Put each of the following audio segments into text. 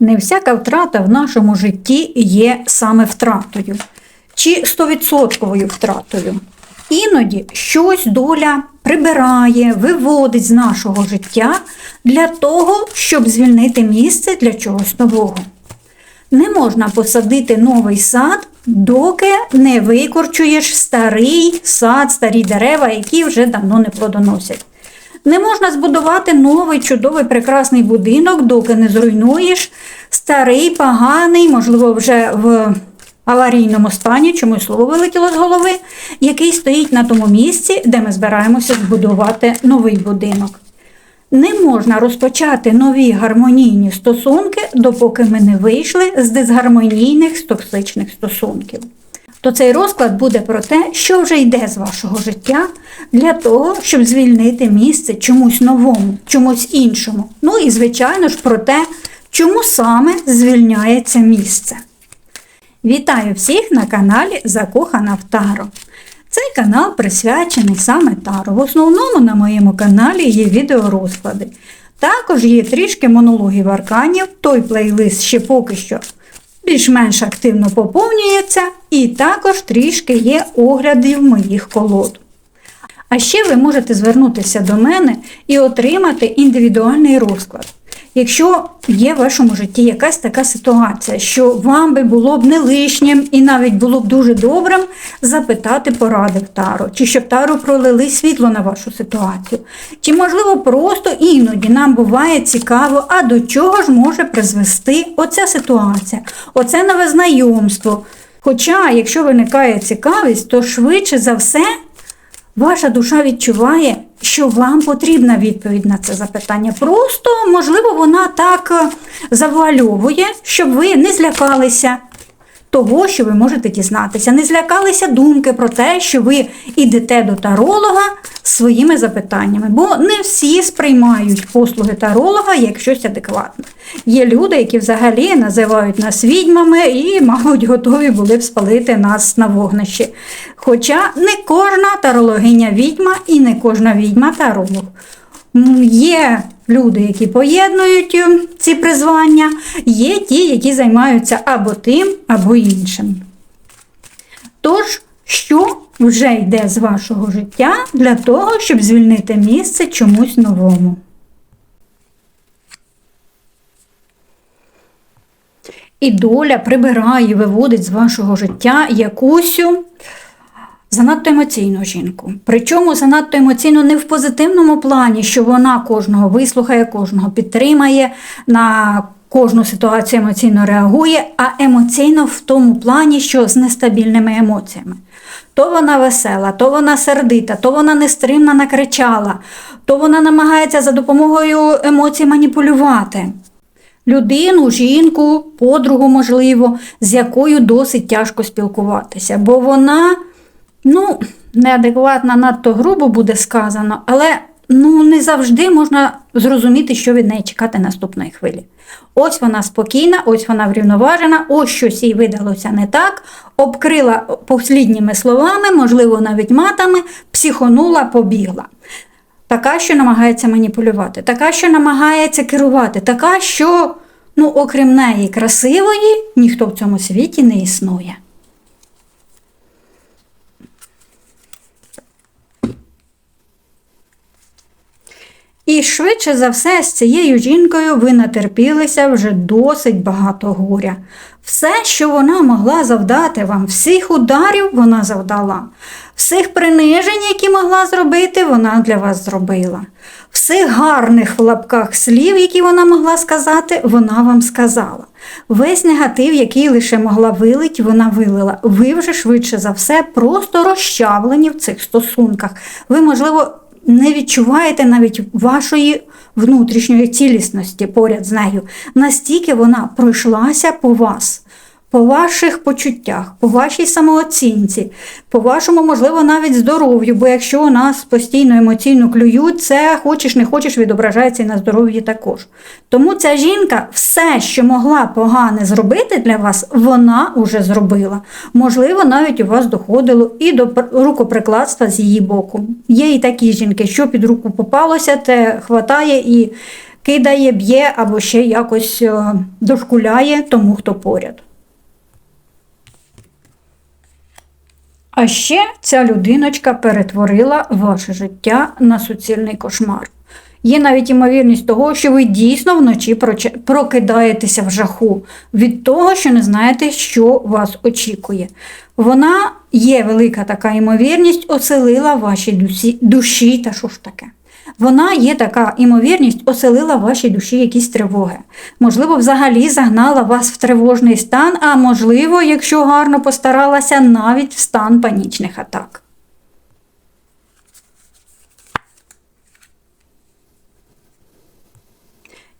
Не всяка втрата в нашому житті є саме втратою чи 100% втратою. Іноді щось доля прибирає, виводить з нашого життя для того, щоб звільнити місце для чогось нового. Не можна посадити новий сад, доки не викорчуєш старий сад, старі дерева, які вже давно не плодоносять. Не можна збудувати новий чудовий прекрасний будинок, доки не зруйнуєш старий, поганий, можливо, вже в аварійному стані, чомусь слово вилетіло з голови, який стоїть на тому місці, де ми збираємося збудувати новий будинок. Не можна розпочати нові гармонійні стосунки, допоки ми не вийшли з дисгармонійних з токсичних стосунків. То цей розклад буде про те, що вже йде з вашого життя для того, щоб звільнити місце чомусь новому, чомусь іншому. Ну і, звичайно ж, про те, чому саме звільняється місце. Вітаю всіх на каналі Закохана в Таро. Цей канал присвячений саме Таро. В основному на моєму каналі є відеорозклади. Також є трішки монологів арканів, той плейлист ще поки що більш-менш активно поповнюється, і також трішки є оглядів моїх колод. А ще ви можете звернутися до мене і отримати індивідуальний розклад. Якщо є в вашому житті якась така ситуація, що вам би було б не лишнім і навіть було б дуже добрим запитати поради в Таро, чи щоб Таро пролили світло на вашу ситуацію, чи, можливо, просто іноді нам буває цікаво, а до чого ж може призвести оця ситуація, оце нове знайомство. Хоча, якщо виникає цікавість, то швидше за все ваша душа відчуває, що вам потрібна відповідь на це запитання. Просто, можливо, вона так е, завуальовує, щоб ви не злякалися того, що ви можете дізнатися, не злякалися думки про те, що ви йдете до таролога своїми запитаннями, бо не всі сприймають послуги таролога як щось адекватне. Є люди, які взагалі називають нас відьмами і, мабуть, готові були б спалити нас на вогнищі. Хоча не кожна тарологиня відьма і не кожна відьма таролог. Є люди, які поєднують е, ці призвання, є ті, які займаються або тим, або іншим. Тож, що вже йде з вашого життя для того, щоб звільнити місце чомусь новому? І доля прибирає, виводить з вашого життя якусь занадто емоційну жінку. Причому занадто емоційно не в позитивному плані, що вона кожного вислухає, кожного підтримає, на кожну ситуацію емоційно реагує, а емоційно в тому плані, що з нестабільними емоціями. То вона весела, то вона сердита, то вона нестримно накричала, то вона намагається за допомогою емоцій маніпулювати. Людину, жінку, подругу, можливо, з якою досить тяжко спілкуватися, бо вона ну, неадекватна, надто грубо буде сказано, але ну, не завжди можна зрозуміти, що від неї чекати наступної хвилі. Ось вона спокійна, ось вона врівноважена, ось щось їй видалося не так, обкрила послідніми словами, можливо, навіть матами, психонула, побігла. Така, що намагається маніпулювати, така, що намагається керувати, така, що, ну, окрім неї, красивої, ніхто в цьому світі не існує. І швидше за все з цією жінкою ви натерпілися вже досить багато горя. Все, що вона могла завдати вам, всіх ударів вона завдала, всіх принижень, які могла зробити, вона для вас зробила. Всіх гарних в лапках слів, які вона могла сказати, вона вам сказала. Весь негатив, який лише могла вилить, вона вилила. Ви вже швидше за все просто розчавлені в цих стосунках. Ви, можливо, не відчуваєте навіть вашої внутрішньої цілісності поряд з нею. Настільки вона пройшлася по вас, по ваших почуттях, по вашій самооцінці, по вашому, можливо, навіть здоров'ю, бо якщо нас постійно емоційно клюють, це хочеш не хочеш відображається і на здоров'ї також. Тому ця жінка все, що могла погане зробити для вас, вона уже зробила. Можливо, навіть у вас доходило і до рукоприкладства з її боку. Є і такі жінки, що під руку попалося, те хватає і кидає, б'є або ще якось е, дошкуляє тому, хто поряд. А ще ця людиночка перетворила ваше життя на суцільний кошмар. Є навіть ймовірність того, що ви дійсно вночі прокидаєтеся в жаху від того, що не знаєте, що вас очікує. Вона є велика така ймовірність, оселила ваші душі, душі, та що ж таке? Вона є така ймовірність, оселила в вашій душі якісь тривоги. Можливо, взагалі загнала вас в тривожний стан, а можливо, якщо гарно постаралася, навіть в стан панічних атак.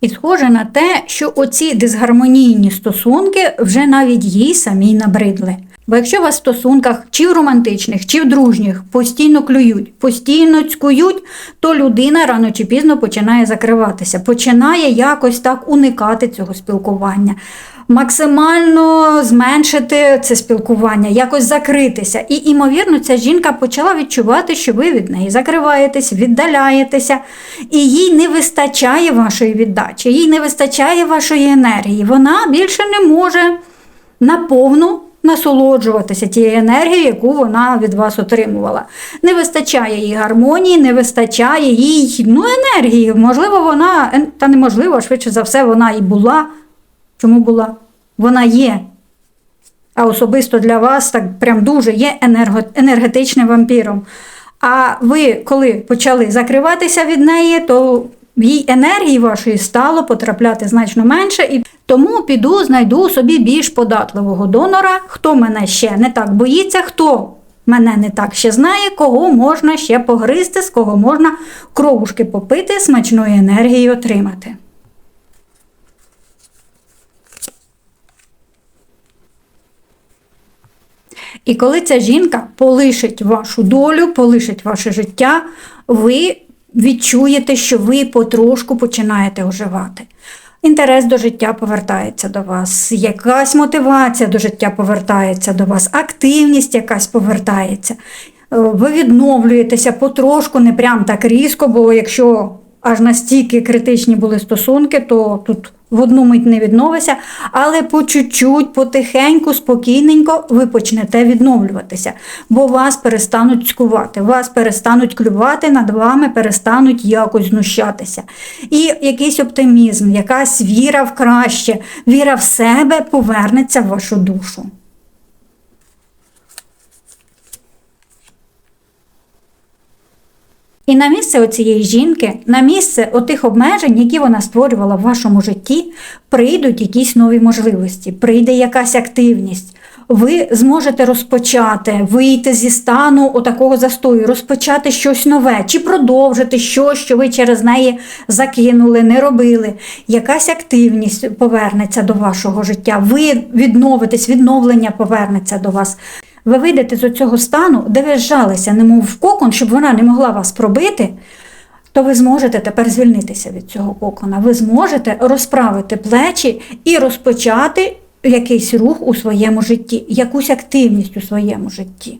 І схоже на те, що оці дисгармонійні стосунки вже навіть їй самій набридли. Бо якщо у вас в стосунках, чи в романтичних, чи в дружніх, постійно клюють, постійно цькують, то людина рано чи пізно починає закриватися, починає якось так уникати цього спілкування, максимально зменшити це спілкування, якось закритися. І, імовірно, ця жінка почала відчувати, що ви від неї закриваєтесь, віддаляєтеся, і їй не вистачає вашої віддачі, їй не вистачає вашої енергії. Вона більше не може наповну насолоджуватися тією енергією, яку вона від вас отримувала. Не вистачає їй гармонії, не вистачає їй ну, енергії. Можливо, вона, та неможливо, швидше за все, вона і була. Чому була? Вона є. А особисто для вас так прям дуже є енерго, енергетичним вампіром. А ви, коли почали закриватися від неї, то їй енергії вашої стало потрапляти значно менше. І тому піду, знайду собі більш податливого донора, хто мене ще не так боїться, хто мене не так ще знає, кого можна ще погризти, з кого можна кровушки попити, смачної енергії отримати. І коли ця жінка полишить вашу долю, полишить ваше життя, ви відчуєте, що ви потрошку починаєте оживати. Інтерес до життя повертається до вас, якась мотивація до життя повертається до вас, активність якась повертається. Е, Ви відновлюєтеся потрошку, не прям так різко, бо якщо аж настільки критичні були стосунки, то тут в одну мить не відновися, але по чуть-чуть, потихеньку, спокійненько ви почнете відновлюватися, бо вас перестануть цькувати, вас перестануть клювати, над вами перестануть якось знущатися. І якийсь оптимізм, якась віра в краще, віра в себе повернеться в вашу душу. І на місце оцієї жінки, на місце отих обмежень, які вона створювала в вашому житті, прийдуть якісь нові можливості, прийде якась активність. Ви зможете розпочати, вийти зі стану отакого застою, розпочати щось нове, чи продовжити щось, що ви через неї закинули, не робили. Якась активність повернеться до вашого життя. Ви відновитесь, відновлення повернеться до вас. Ви вийдете з цього стану, де ви зжалися, немов в кокон, щоб вона не могла вас пробити, то ви зможете тепер звільнитися від цього кокона. Ви зможете розправити плечі і розпочати якийсь рух у своєму житті, якусь активність у своєму житті.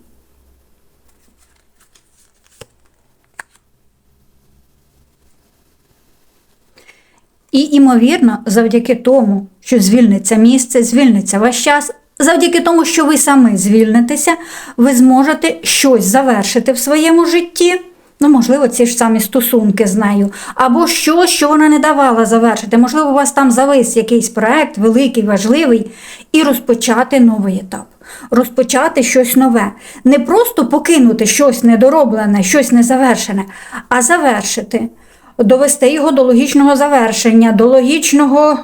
І, імовірно, завдяки тому, що звільниться місце, звільниться ваш час, завдяки тому, що ви самі звільнитеся, ви зможете щось завершити в своєму житті. Ну, можливо, ці ж самі стосунки з нею, або щось, що вона не давала завершити. Можливо, у вас там завис якийсь проект великий, важливий, і розпочати новий етап, розпочати щось нове. Не просто покинути щось недороблене, щось незавершене, а завершити, довести його до логічного завершення, до логічного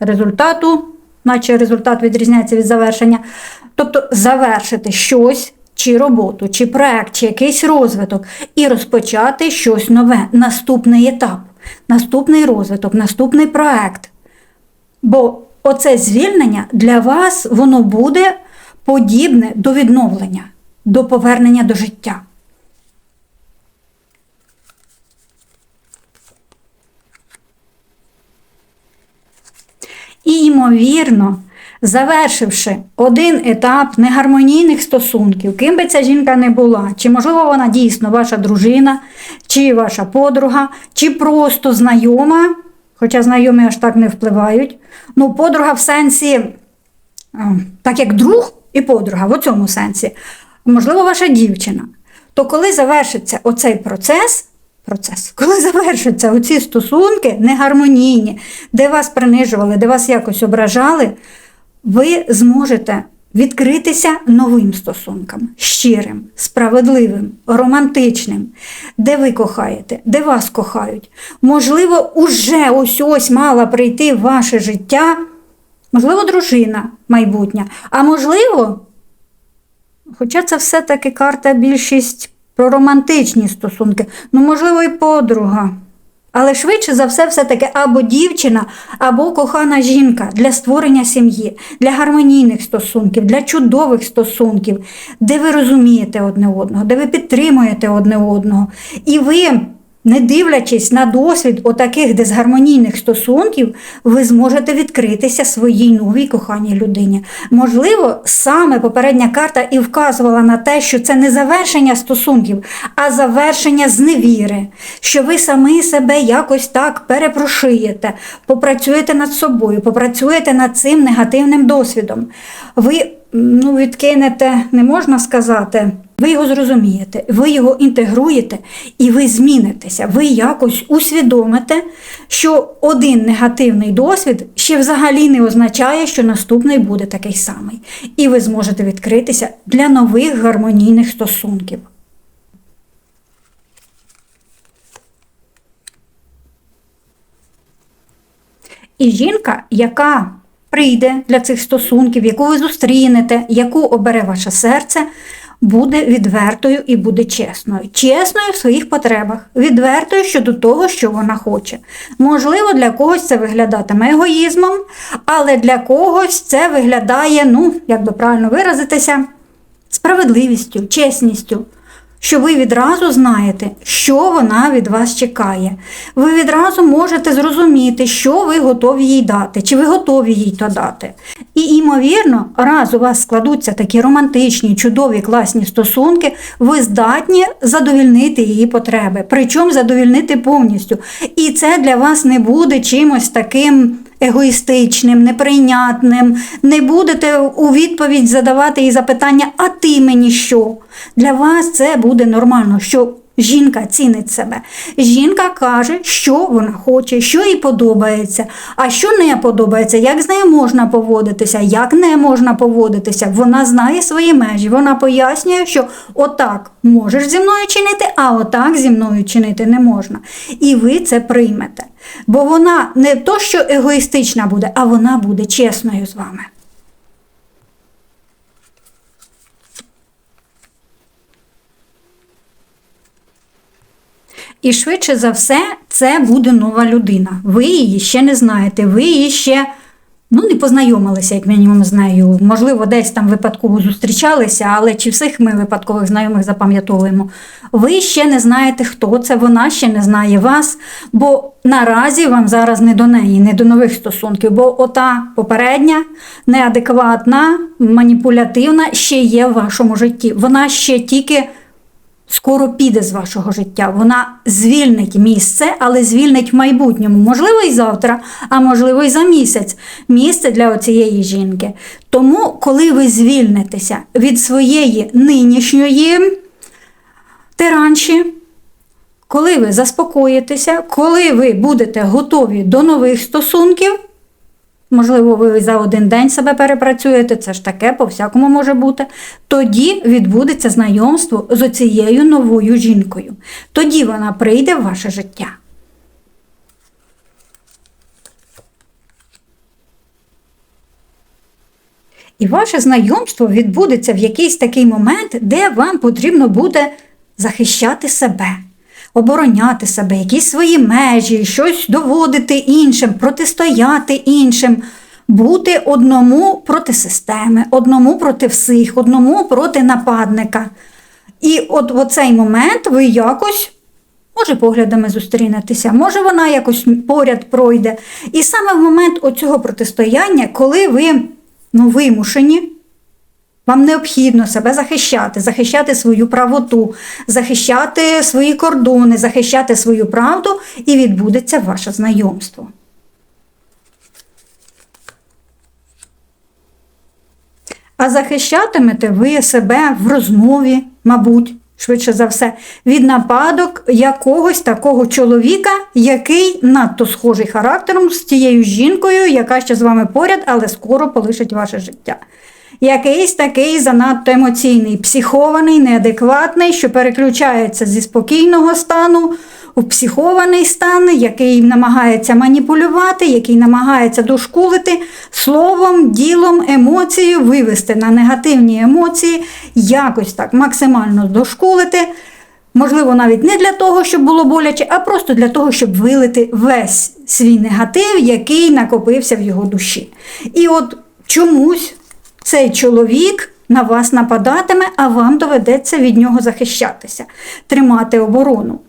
результату, наче результат відрізняється від завершення. Тобто завершити щось, чи роботу, чи проект, чи якийсь розвиток, і розпочати щось нове, наступний етап, наступний розвиток, наступний проект. Бо оце звільнення для вас воно буде подібне до відновлення, до повернення до життя. І, ймовірно, Завершивши один етап негармонійних стосунків, ким би ця жінка не була, чи можливо вона дійсно ваша дружина, чи ваша подруга, чи просто знайома, хоча знайомі аж так не впливають. Ну, подруга в сенсі, так як друг і подруга, в цьому сенсі, можливо, ваша дівчина. То коли завершиться оцей процес, процес, коли завершаться оці стосунки негармонійні, де вас принижували, де вас якось ображали, ви зможете відкритися новим стосункам, щирим, справедливим, романтичним, де ви кохаєте, де вас кохають. Можливо, уже ось ось мала прийти в ваше життя, можливо, дружина майбутня, а можливо, Хоча це все-таки карта більшість про романтичні стосунки, ну, можливо, і подруга. Але швидше за все, все-таки або дівчина, або кохана жінка для створення сім'ї, для гармонійних стосунків, для чудових стосунків, де ви розумієте одне одного, де ви підтримуєте одне одного. І ви, не дивлячись на досвід отаких дисгармонійних стосунків, ви зможете відкритися своїй новій коханій людині. Можливо, саме попередня карта і вказувала на те, що це не завершення стосунків, а завершення зневіри, що ви самі себе якось так перепрошиєте, попрацюєте над собою, попрацюєте над цим негативним досвідом. Ви ну, відкинете, не можна сказати. Ви його зрозумієте, ви його інтегруєте і ви змінитеся. Ви якось усвідомите, що один негативний досвід ще взагалі не означає, що наступний буде такий самий. І ви зможете відкритися для нових гармонійних стосунків. І жінка, яка прийде для цих стосунків, яку ви зустрінете, яку обере ваше серце, буде відвертою і буде чесною. Чесною в своїх потребах, відвертою щодо того, що вона хоче. Можливо, для когось це виглядатиме егоїзмом, але для когось це виглядає, ну, як би правильно виразитися, справедливістю, чесністю що ви відразу знаєте, що вона від вас чекає. Ви відразу можете зрозуміти, що ви готові їй дати, чи ви готові їй то дати. І, ймовірно, раз у вас складуться такі романтичні, чудові, класні стосунки, ви здатні задовільнити її потреби, причому задовільнити повністю. І це для вас не буде чимось таким егоїстичним, неприйнятним, не будете у відповідь задавати їй запитання, а ти мені що? Для вас це буде нормально, що жінка цінить себе. Жінка каже, що вона хоче, що їй подобається, а що не подобається, як з нею можна поводитися, як не можна поводитися. Вона знає свої межі, вона пояснює, що отак можеш зі мною чинити, а отак зі мною чинити не можна. І ви це приймете. Бо вона не то, що егоїстична буде, а вона буде чесною з вами. І швидше за все, це буде нова людина. Ви її ще не знаєте, ви її ще ну, не познайомилися, як мінімум, з нею. Можливо, десь там випадково зустрічалися, але чи всіх ми випадкових знайомих запам'ятовуємо. Ви ще не знаєте, хто це, вона ще не знає вас, бо наразі вам зараз не до неї, не до нових стосунків, бо ота попередня, неадекватна, маніпулятивна ще є в вашому житті. Вона ще тільки скоро піде з вашого життя. Вона звільнить місце, але звільнить в майбутньому. Можливо, і завтра, а можливо, і за місяць місце для цієї жінки. Тому, коли ви звільнитеся від своєї нинішньої тиранші, коли ви заспокоїтеся, коли ви будете готові до нових стосунків, Можливо, ви за один день себе перепрацюєте, це ж таке, по-всякому може бути. Тоді відбудеться знайомство з оцією новою жінкою. Тоді вона прийде в ваше життя. І ваше знайомство відбудеться в якийсь такий момент, де вам потрібно буде захищати себе обороняти себе, якісь свої межі, щось доводити іншим, протистояти іншим, бути одному проти системи, одному проти всіх, одному проти нападника. І от в цей момент ви якось. Може, поглядами зустрінетеся, може, вона якось поряд пройде. І саме в момент оцього протистояння, коли ви ну, вимушені. Вам необхідно себе захищати, захищати свою правоту, захищати свої кордони, захищати свою правду, і відбудеться ваше знайомство. А захищатимете ви себе в розмові, мабуть, швидше за все, від нападок якогось такого чоловіка, який надто схожий характером з тією жінкою, яка ще з вами поряд, але скоро полишить ваше життя. Якийсь такий занадто емоційний, психований, неадекватний, що переключається зі спокійного стану у психований стан, який намагається маніпулювати, який намагається дошкулити словом, ділом, емоцією, вивести на негативні емоції, якось так максимально дошкулити. Можливо, навіть не для того, щоб було боляче, а просто для того, щоб вилити весь свій негатив, який накопився в його душі. І от чомусь цей чоловік на вас нападатиме, а вам доведеться від нього захищатися, тримати оборону.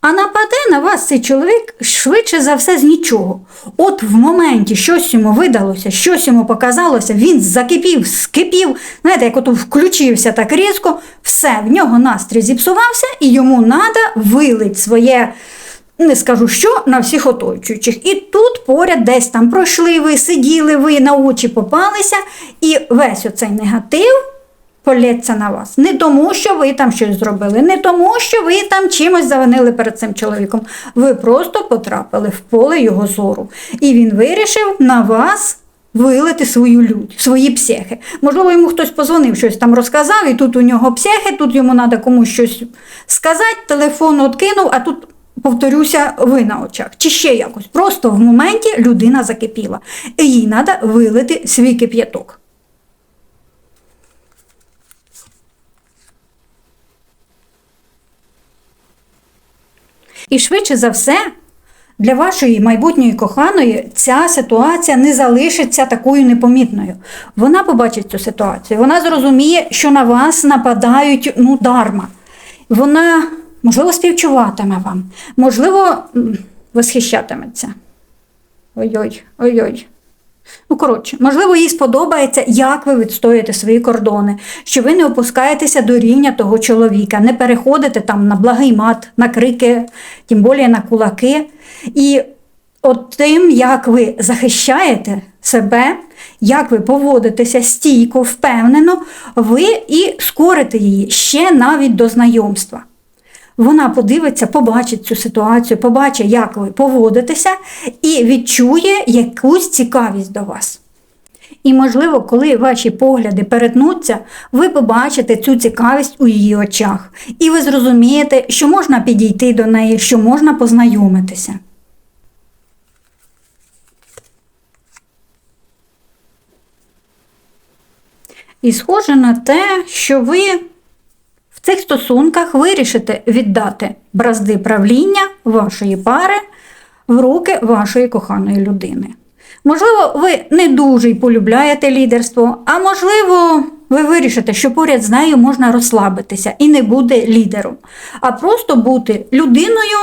А нападе на вас цей чоловік швидше за все з нічого. От в моменті щось йому видалося, щось йому показалося, він закипів, скипів, знаєте, як ото включився так різко, все, в нього настрій зіпсувався, і йому треба вилить своє, не скажу що, на всіх оточуючих. І тут поряд десь там пройшли ви, сиділи ви, на очі попалися, і весь оцей негатив полється на вас. Не тому, що ви там щось зробили, не тому, що ви там чимось завинили перед цим чоловіком. Ви просто потрапили в поле його зору. І він вирішив на вас. Вилити свою лють, свої психи. Можливо, йому хтось позвонив, щось там розказав, і тут у нього психи, тут йому треба комусь щось сказати, телефон откинув, а тут, повторюся, ви на очах. Чи ще якось. Просто в моменті людина закипіла. І їй треба вилити свій кип'яток. І швидше за все, для вашої майбутньої коханої ця ситуація не залишиться такою непомітною. Вона побачить цю ситуацію, вона зрозуміє, що на вас нападають ну, дарма. Вона, можливо, співчуватиме вам, можливо, восхищатиметься. Ой-ой, ой-ой. Ну, коротше, можливо, їй сподобається, як ви відстоюєте свої кордони, що ви не опускаєтеся до рівня того чоловіка, не переходите там на благий мат, на крики, тим більше на кулаки. І от тим, як ви захищаєте себе, як ви поводитеся стійко, впевнено, ви і скорите її ще навіть до знайомства. Вона подивиться, побачить цю ситуацію, побачить, як ви поводитеся, і відчує якусь цікавість до вас. І, можливо, коли ваші погляди перетнуться, ви побачите цю цікавість у її очах, і ви зрозумієте, що можна підійти до неї, що можна познайомитися. І схоже на те, що ви цих стосунках вирішите віддати бразди правління вашої пари в руки вашої коханої людини. Можливо, ви не дуже й полюбляєте лідерство, а можливо, ви вирішите, що поряд з нею можна розслабитися і не буде лідером, а просто бути людиною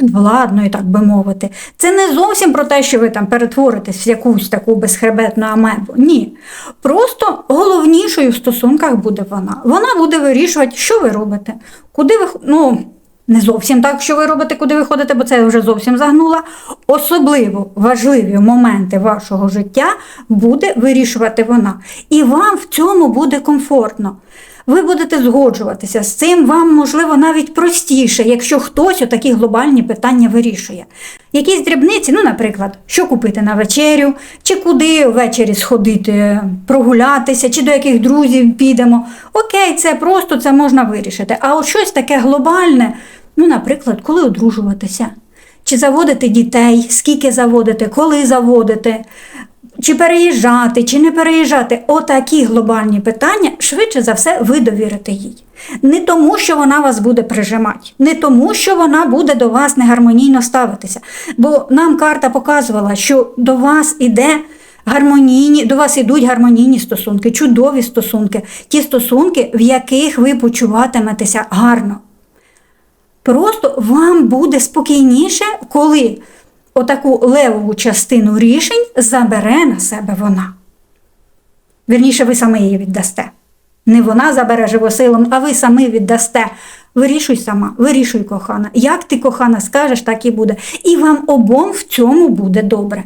владною, так би мовити. Це не зовсім про те, що ви там перетворитесь в якусь таку безхребетну амебу. Ні. Просто головнішою в стосунках буде вона. Вона буде вирішувати, що ви робите, куди ви. ну, не зовсім так, що ви робите, куди ви ходите, бо це я вже зовсім загнула. Особливо важливі моменти вашого життя буде вирішувати вона. І вам в цьому буде комфортно. Ви будете згоджуватися з цим, вам, можливо, навіть простіше, якщо хтось отакі глобальні питання вирішує. Якісь дрібниці, ну, наприклад, що купити на вечерю, чи куди ввечері сходити, прогулятися, чи до яких друзів підемо. Окей, це просто це можна вирішити. А от щось таке глобальне, ну, наприклад, коли одружуватися. Чи заводити дітей, скільки заводити, коли заводити, чи переїжджати, чи не переїжджати. Отакі глобальні питання, швидше за все, ви довірите їй. Не тому, що вона вас буде прижимати, не тому, що вона буде до вас негармонійно ставитися. Бо нам карта показувала, що до вас іде гармонійні, до вас ідуть гармонійні стосунки, чудові стосунки, ті стосунки, в яких ви почуватиметеся гарно. Просто вам буде спокійніше, коли отаку левову частину рішень забере на себе вона. Вірніше, ви самі її віддасте. Не вона забере живосилом, а ви самі віддасте. Вирішуй сама, вирішуй, кохана. Як ти, кохана, скажеш, так і буде. І вам обом в цьому буде добре.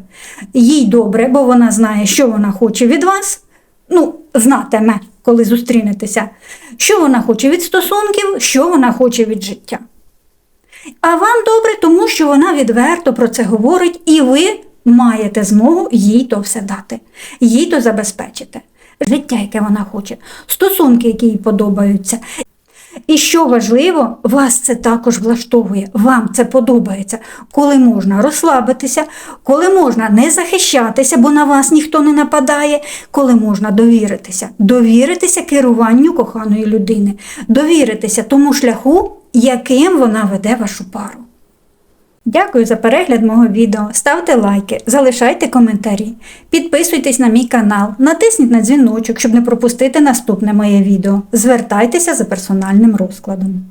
Їй добре, бо вона знає, що вона хоче від вас. Ну, знатиме, коли зустрінетеся, що вона хоче від стосунків, що вона хоче від життя. А вам добре, тому що вона відверто про це говорить, і ви маєте змогу їй то все дати, їй то забезпечити. Життя, яке вона хоче, стосунки, які їй подобаються. І що важливо, вас це також влаштовує, вам це подобається, коли можна розслабитися, коли можна не захищатися, бо на вас ніхто не нападає, коли можна довіритися, довіритися керуванню коханої людини, довіритися тому шляху, яким вона веде вашу пару. Дякую за перегляд мого відео. Ставте лайки, залишайте коментарі, підписуйтесь на мій канал, натисніть на дзвіночок, щоб не пропустити наступне моє відео. Звертайтеся за персональним розкладом.